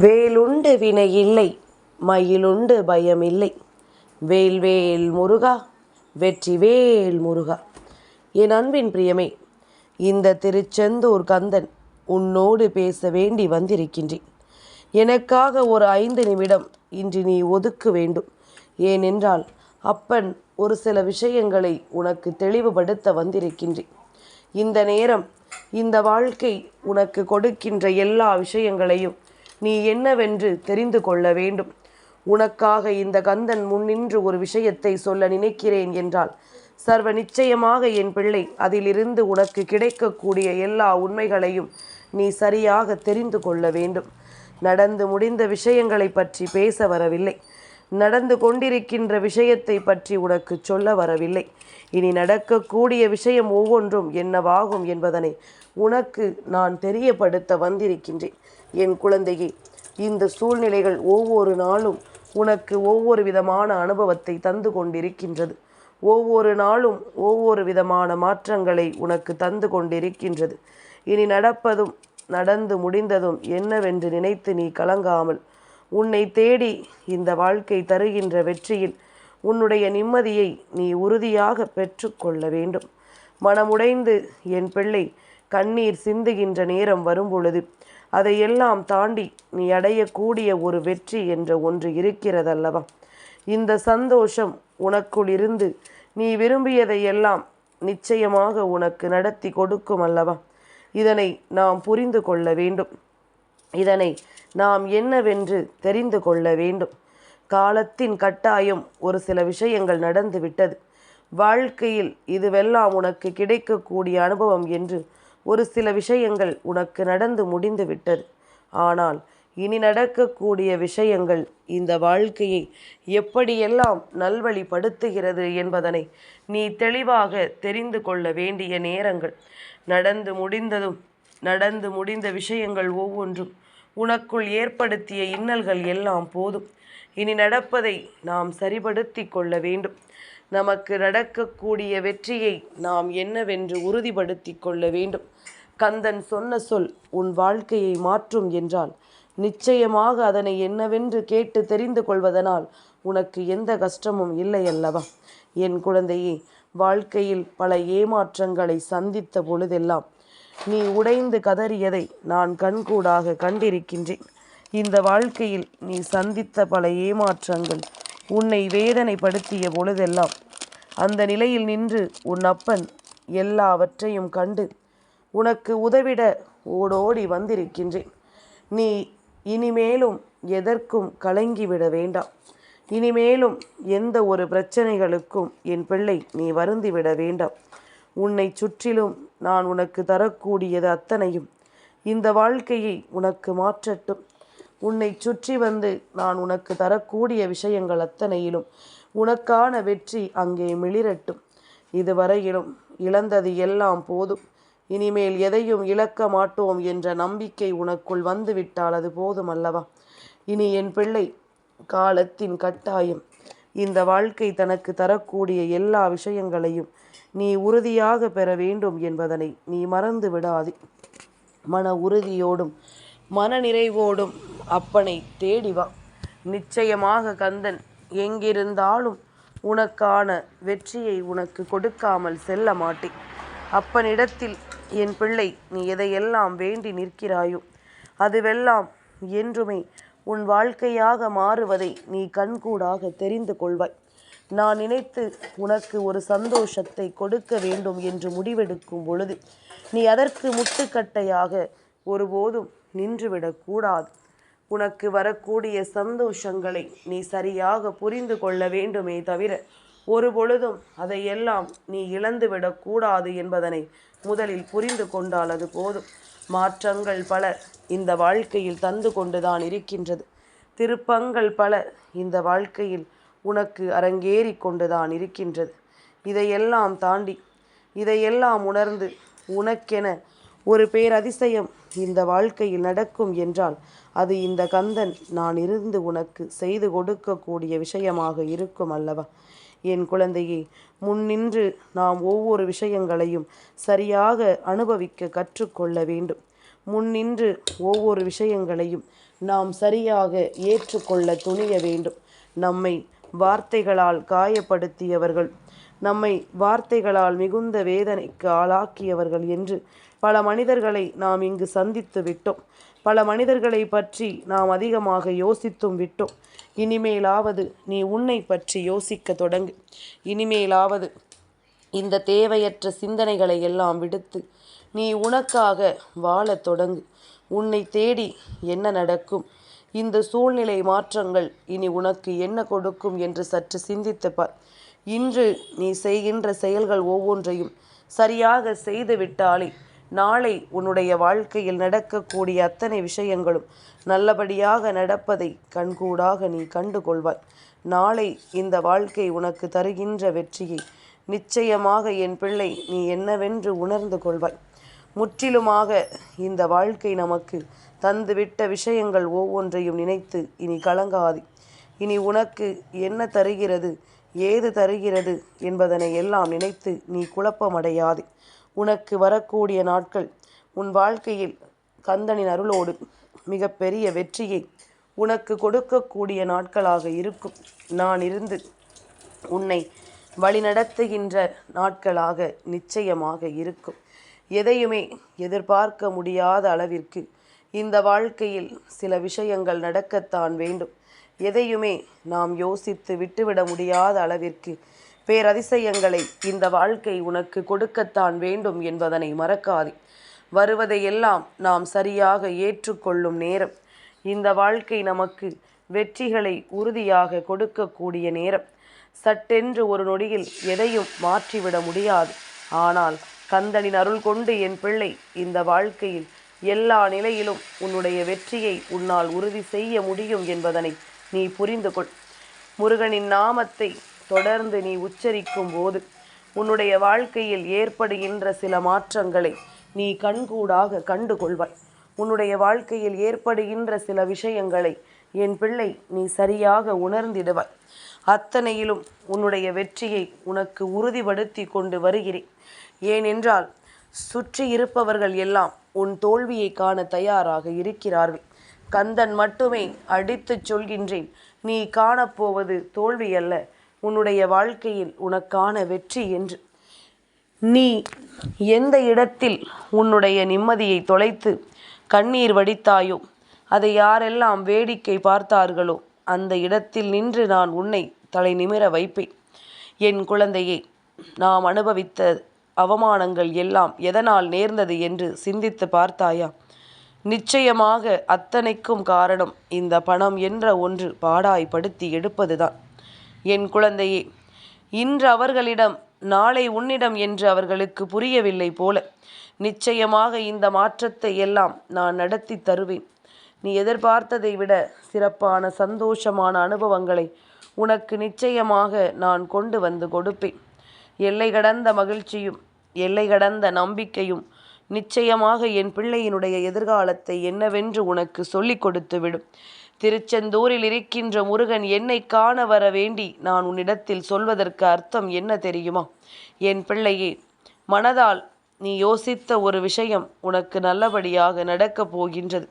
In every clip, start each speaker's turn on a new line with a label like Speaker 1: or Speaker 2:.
Speaker 1: வேலுண்டு வினை இல்லை மயிலுண்டு பயம் இல்லை. வேல்வேல் முருகா வெற்றிவேல் முருகா. என் அன்பின் பிரியமே இந்த திருச்செந்தூர் கந்தன் உன்னோடு பேச வேண்டி வந்திருக்கின்றேன். எனக்காக ஒரு ஐந்து நிமிடம் இன்று நீ ஒதுக்க வேண்டும். ஏனென்றால் அப்பன் ஒரு சில விஷயங்களை உனக்கு தெளிவுபடுத்த வந்திருக்கின்றேன். இந்த நேரம் இந்த வாழ்க்கை உனக்கு கொடுக்கின்ற எல்லா விஷயங்களையும் நீ என்னவென்று தெரிந்து கொள்ள வேண்டும். உனக்காக இந்த கந்தன் முன்னின்று ஒரு விஷயத்தை சொல்ல நினைக்கிறேன் என்றால் சர்வ நிச்சயமாக என் பிள்ளை அதிலிருந்து உனக்கு கிடைக்கக்கூடிய எல்லா உண்மைகளையும் நீ சரியாக தெரிந்து கொள்ள வேண்டும். நடந்து முடிந்த விஷயங்களை பற்றி பேச வரவில்லை. நடந்து கொண்டிருக்கின்ற விஷயத்தை பற்றி உனக்கு சொல்ல வரவில்லை. இனி நடக்கக்கூடிய விஷயம் ஒவ்வொன்றும் என்னவாகும் என்பதனை உனக்கு நான் தெரியப்படுத்த வந்திருக்கின்றேன். என் குழந்தையே இந்த சூழ்நிலைகள் ஒவ்வொரு நாளும் உனக்கு ஒவ்வொரு விதமான அனுபவத்தை தந்து கொண்டிருக்கின்றது. ஒவ்வொரு நாளும் ஒவ்வொரு விதமான மாற்றங்களை உனக்கு தந்து கொண்டிருக்கின்றது. இனி நடப்பதும் நடந்து முடிந்ததும் என்னவென்று நினைத்து நீ கலங்காமல் உன்னை தேடி இந்த வாழ்க்கை தருகின்ற வெற்றியில் உன்னுடைய நிம்மதியை நீ உறுதியாக பெற்றுக்கொள்ள வேண்டும். மனமுடைந்து என் பிள்ளை கண்ணீர் சிந்துகின்ற நேரம் வரும்பொழுது அதையெல்லாம் தாண்டி நீ அடையக்கூடிய ஒரு வெற்றி என்ற ஒன்று இருக்கிறதல்லவா? இந்த சந்தோஷம் உனக்குள் இருந்து நீ விரும்பியதையெல்லாம் நிச்சயமாக உனக்கு நடத்தி கொடுக்கும் அல்லவா இதனை நாம் புரிந்து கொள்ள வேண்டும். இதனை நாம் என்னவென்று தெரிந்து கொள்ள வேண்டும். காலத்தின் கட்டாயம் ஒரு சில விஷயங்கள் நடந்துவிட்டது. வாழ்க்கையில் இதுவெல்லாம் உனக்கு கிடைக்கக்கூடிய அனுபவம் என்று ஒரு சில விஷயங்கள் உனக்கு நடந்து முடிந்து விட்டது. ஆனால் இனி நடக்கக்கூடிய விஷயங்கள் இந்த வாழ்க்கையை எப்படியெல்லாம் நல்வழிப்படுத்துகிறது என்பதனை நீ தெளிவாக தெரிந்து கொள்ள வேண்டிய நேரங்கள். நடந்து முடிந்ததும் நடந்து முடிந்த விஷயங்கள் ஒவ்வொன்றும் உனக்குள் ஏற்படுத்திய இன்னல்கள் எல்லாம் போதும். இனி நடப்பதை நாம் சரிபடுத்தி கொள்ள வேண்டும். நமக்கு நடக்கக்கூடிய வெற்றியை நாம் என்னவென்று உறுதிப்படுத்தி கொள்ள வேண்டும். கந்தன் சொன்ன சொல் உன் வாழ்க்கையை மாற்றும் என்றால் நிச்சயமாக அதனை என்னவென்று கேட்டு தெரிந்து கொள்வதனால் உனக்கு எந்த கஷ்டமும் இல்லை அல்லவா? என் குழந்தையே வாழ்க்கையில் பல ஏமாற்றங்களை சந்தித்த பொழுதெல்லாம் நீ உடைந்து கதறியதை நான் கண்கூடாக கண்டிருக்கின்றேன். இந்த வாழ்க்கையில் நீ சந்தித்த பல ஏமாற்றங்கள் உன்னை வேதனைப்படுத்திய பொழுதெல்லாம் அந்த நிலையில் நின்று உன் அப்பன் எல்லாவற்றையும் கண்டு உனக்கு உதவிட ஓடோடி வந்திருக்கின்றேன். நீ இனிமேலும் எதற்கும் கலங்கிவிட வேண்டாம். இனிமேலும் எந்த ஒரு பிரச்சனைகளுக்கும் என் பிள்ளை நீ வருந்திவிட வேண்டாம். உன்னை சுற்றிலும் நான் உனக்கு தரக்கூடியது அத்தனையும் இந்த வாழ்க்கையை உனக்கு மாற்றட்டும். உன்னை சுற்றி வந்து நான் உனக்கு தரக்கூடிய விஷயங்கள் அத்தனையிலும் உனக்கான வெற்றி அங்கே மிளிரட்டும். இதுவரையிலும் இழந்தது எல்லாம் போதும். இனிமேல் எதையும் இழக்க மாட்டோம் என்ற நம்பிக்கை உனக்குள் வந்துவிட்டால் அது போதும் அல்லவா? இனி என் பிள்ளை காலத்தின் கட்டாயம். இந்த வாழ்க்கை தனக்கு தரக்கூடிய எல்லா விஷயங்களையும் நீ உறுதியாக பெற வேண்டும் என்பதனை நீ மறந்து விடாதே மன உறுதியோடும் மன நிறைவோடும் அப்பனை தேடி வா. நிச்சயமாக கந்தன் எங்கிருந்தாலும் உனக்கான வெற்றியை உனக்கு கொடுக்காமல் செல்ல மாட்டேன். அப்பனிடத்தில் என் பிள்ளை நீ எதையெல்லாம் வேண்டி நிற்கிறாயோ அதுவெல்லாம் என்றுமே உன் வாழ்க்கையாக மாறுவதை நீ கண்கூடாக தெரிந்து கொள்வாய். நான் நினைத்து உனக்கு ஒரு சந்தோஷத்தை கொடுக்க வேண்டும் என்று முடிவெடுக்கும் பொழுது நீ அதற்கு முட்டுக்கட்டையாக ஒருபோதும் நின்றுவிடக்கூடாது உனக்கு வரக்கூடிய சந்தோஷங்களை நீ சரியாக புரிந்து கொள்ள வேண்டுமே தவிர ஒரு பொழுதும் அதையெல்லாம் நீ இழந்துவிடக்கூடாது என்பதனை முதலில் புரிந்து கொண்டால் அது போதும். மாற்றங்கள் பல இந்த வாழ்க்கையில் தந்து கொண்டுதான் இருக்கின்றது. திருப்பங்கள் பல இந்த வாழ்க்கையில் உனக்கு அரங்கேறி கொண்டுதான் இருக்கின்றது. இதையெல்லாம் தாண்டி இதையெல்லாம் உணர்ந்து உனக்கென ஒரு பேரதிசயம் இந்த வாழ்க்கையில் நடக்கும் என்றால் அது இந்த கந்தன் நான் இருந்து உனக்கு செய்து கொடுக்கக்கூடிய விஷயமாக இருக்கும் அல்லவா? என் குழந்தையே முன்னின்று நாம் ஒவ்வொரு விஷயங்களையும் சரியாக அனுபவிக்க கற்றுக்கொள்ள வேண்டும். முன்னின்று ஒவ்வொரு விஷயங்களையும் நாம் சரியாக ஏற்றுக்கொள்ள துணிய வேண்டும். நம்மை வார்த்தைகளால் காயப்படுத்தியவர்கள் நம்மை வார்த்தைகளால் மிகுந்த வேதனைக்கு ஆளாக்கியவர்கள் என்று பல மனிதர்களை நாம் இங்கு சந்தித்து விட்டோம். பல மனிதர்களை பற்றி நாம் அதிகமாக யோசித்தும் விட்டோம். இனிமேலாவது நீ உன்னை பற்றி யோசிக்க தொடங்கு. இனிமேலாவது இந்த தேவையற்ற சிந்தனைகளை எல்லாம் விடுத்து நீ உனக்காக வாழத் தொடங்கு. உன்னை தேடி என்ன நடக்கும்? இந்த சூழ்நிலை மாற்றங்கள் இனி உனக்கு என்ன கொடுக்கும் என்று சற்று சிந்தித்து பார். இன்று நீ செய்கின்ற செயல்கள் ஒவ்வொன்றையும் சரியாக செய்துவிட்டாலே நாளை உன்னுடைய வாழ்க்கையில் நடக்கக்கூடிய அத்தனை விஷயங்களும் நல்லபடியாக நடப்பதை கண்கூடாக நீ கண்டு கொள்வாய் நாளை இந்த வாழ்க்கை உனக்கு தருகின்ற வெற்றியை நிச்சயமாக என் பிள்ளை நீ என்னவென்று உணர்ந்து கொள்வாய். முற்றிலுமாக இந்த வாழ்க்கை நமக்கு தந்துவிட்ட விஷயங்கள் ஒவ்வொன்றையும் நினைத்து இனி கலங்காதி. இனி உனக்கு என்ன தருகிறது ஏது தருகிறது என்பதனை எல்லாம் நினைத்து நீ குழப்பமடையாது. உனக்கு வரக்கூடிய நாட்கள் உன் வாழ்க்கையில் கந்தனின் அருளோடு மிகப்பெரிய வெற்றியை உனக்கு கொடுக்கக்கூடிய நாட்களாக இருக்கும். நான் இருந்து உன்னை வழிநடத்துகின்ற நாட்களாக நிச்சயமாக இருக்கும். எதையுமே எதிர்பார்க்க முடியாத அளவிற்கு இந்த வாழ்க்கையில் சில விஷயங்கள் நடக்கத்தான் வேண்டும். எதையுமே நாம் யோசித்து விட்டுவிட முடியாத அளவிற்கு பேரதிசயங்களை இந்த வாழ்க்கை உனக்கு கொடுக்கத்தான் வேண்டும் என்பதனை மறக்காதே. வருவதையெல்லாம் நாம் சரியாக ஏற்றுக்கொள்ளும் நேரம். இந்த வாழ்க்கை நமக்கு வெற்றிகளை உறுதியாக கொடுக்கக்கூடிய நேரம். சட்டென்று ஒரு நொடியில் எதையும் மாற்றிவிட முடியாது. ஆனால் கந்தனின் அருள் கொண்டு என் பிள்ளை இந்த வாழ்க்கையில் எல்லா நிலையிலும் உன்னுடைய வெற்றியை உன்னால் உறுதி செய்ய முடியும் என்பதனை நீ புரிந்து கொள். முருகனின் நாமத்தை தொடர்ந்து நீ உச்சரிக்கும் போது உன்னுடைய வாழ்க்கையில் ஏற்படுகின்ற சில மாற்றங்களை நீ கண்கூடாக கண்டு கொள்வாய் உன்னுடைய வாழ்க்கையில் ஏற்படுகின்ற சில விஷயங்களை என் பிள்ளை நீ சரியாக உணர்ந்திடுவாய். அத்தனையிலும் உன்னுடைய வெற்றியை உனக்கு உறுதிப்படுத்தி கொண்டு வருகிறேன். ஏனென்றால் சுற்றி இருப்பவர்கள் எல்லாம் உன் தோல்வியை காண தயாராக இருக்கிறார்கள். கந்தன் மட்டுமே அடித்துச் சொல்கின்றேன் நீ காணப்போவது தோல்வி அல்ல உன்னுடைய வாழ்க்கையில் உனக்கான வெற்றி என்று. நீ எந்த இடத்தில் உன்னுடைய நிம்மதியை தொலைத்து கண்ணீர் வடித்தாயோ அதை யாரெல்லாம் வேடிக்கை பார்த்தார்களோ அந்த இடத்தில் நின்று நான் உன்னை தலை நிமிர வைப்பேன். என் குழந்தையே நாம் அனுபவித்த அவமானங்கள் எல்லாம் எதனால் நேர்ந்தது என்று சிந்தித்து பார்த்தாயா? நிச்சயமாக அத்தனைக்கும் காரணம் இந்த பணம் என்ற ஒன்று பாடாய்படுத்தி எடுப்பதுதான். என் குழந்தையே இன்று அவர்களிடம் நாளை உன்னிடம் என்று அவர்களுக்கு புரியவில்லை போல. நிச்சயமாக இந்த மாற்றத்தை எல்லாம் நான் நடத்தி தருவேன். நீ எதிர்பார்த்ததை விட சிறப்பான சந்தோஷமான அனுபவங்களை உனக்கு நிச்சயமாக நான் கொண்டு வந்து கொடுப்பேன். எல்லை கடந்த மகிழ்ச்சியும் எல்லை கடந்த நம்பிக்கையும் நிச்சயமாக என் பிள்ளையினுடைய எதிர்காலத்தை என்னவென்று உனக்கு சொல்லிக் கொடுத்துவிடும். திருச்செந்தூரில் இருக்கின்ற முருகன் என்னை காண வர வேண்டி நான் உன்னிடத்தில் சொல்வதற்கு அர்த்தம் என்ன தெரியுமா? என் பிள்ளையே மனதால் நீ யோசித்த ஒரு விஷயம் உனக்கு நல்லபடியாக நடக்கப் போகின்றது.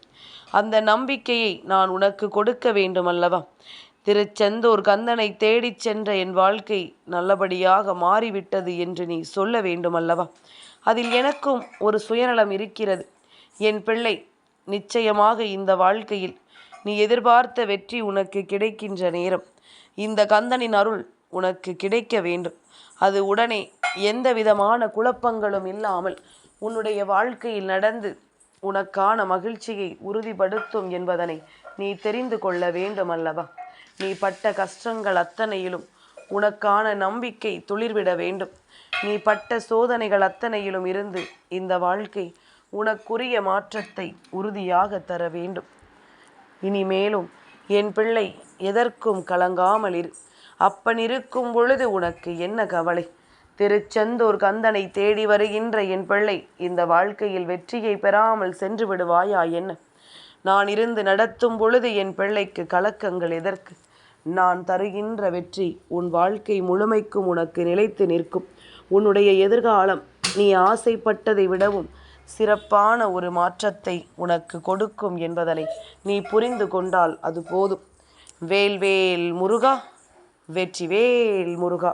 Speaker 1: அந்த நம்பிக்கையை நான் உனக்கு கொடுக்க வேண்டும் அல்லவா திருச்செந்தூர் கந்தனை தேடிச் சென்ற என் வாழ்க்கை நல்லபடியாக மாறிவிட்டது என்று நீ சொல்ல வேண்டும் அல்லவா அதில் எனக்கும் ஒரு சுயநலம் இருக்கிறது. என் பிள்ளை நிச்சயமாக இந்த வாழ்க்கையில் நீ எதிர்பார்த்த வெற்றி உனக்கு கிடைக்கின்ற நேரம். இந்த கந்தனின் அருள் உனக்கு கிடைக்க வேண்டும். அது உடனே எந்த விதமான குழப்பங்களும் இல்லாமல் உன்னுடைய வாழ்க்கையில் நடந்து உனக்கான மகிழ்ச்சியை உறுதிப்படுத்தும் என்பதனை நீ தெரிந்து கொள்ள வேண்டும் அல்லவா நீ பட்ட கஷ்டங்கள் அத்தனையிலும் உனக்கான நம்பிக்கை துளிர்விட வேண்டும். நீ பட்ட சோதனைகள் அத்தனையிலும் இருந்து இந்த வாழ்க்கை உனக்குரிய மாற்றத்தை உறுதியாக தர வேண்டும். இனிமேலும் என் பிள்ளை எதற்கும் கலங்காமல் இரு அப்பன் இருக்கும் பொழுது உனக்கு என்ன கவலை? திருச்செந்தூர் கந்தனை தேடி வருகின்ற என் பிள்ளை இந்த வாழ்க்கையில் வெற்றியை பெறாமல் சென்று விடுவாயா என்ன? நான் இருந்து நடத்தும் பொழுது என் பிள்ளைக்கு கலக்கங்கள் எதற்கு? நான் தருகின்ற வெற்றி உன் வாழ்க்கை முழுமைக்கும் உனக்கு நிலைத்து நிற்கும். உன்னுடைய எதிர்காலம் நீ ஆசைப்பட்டதை விடவும் சிறப்பான ஒரு மாற்றத்தை உனக்கு கொடுக்கும் என்பதனை நீ புரிந்து கொண்டால் அது போதும். வேல்வேல் முருகா வெற்றிவேல் முருகா.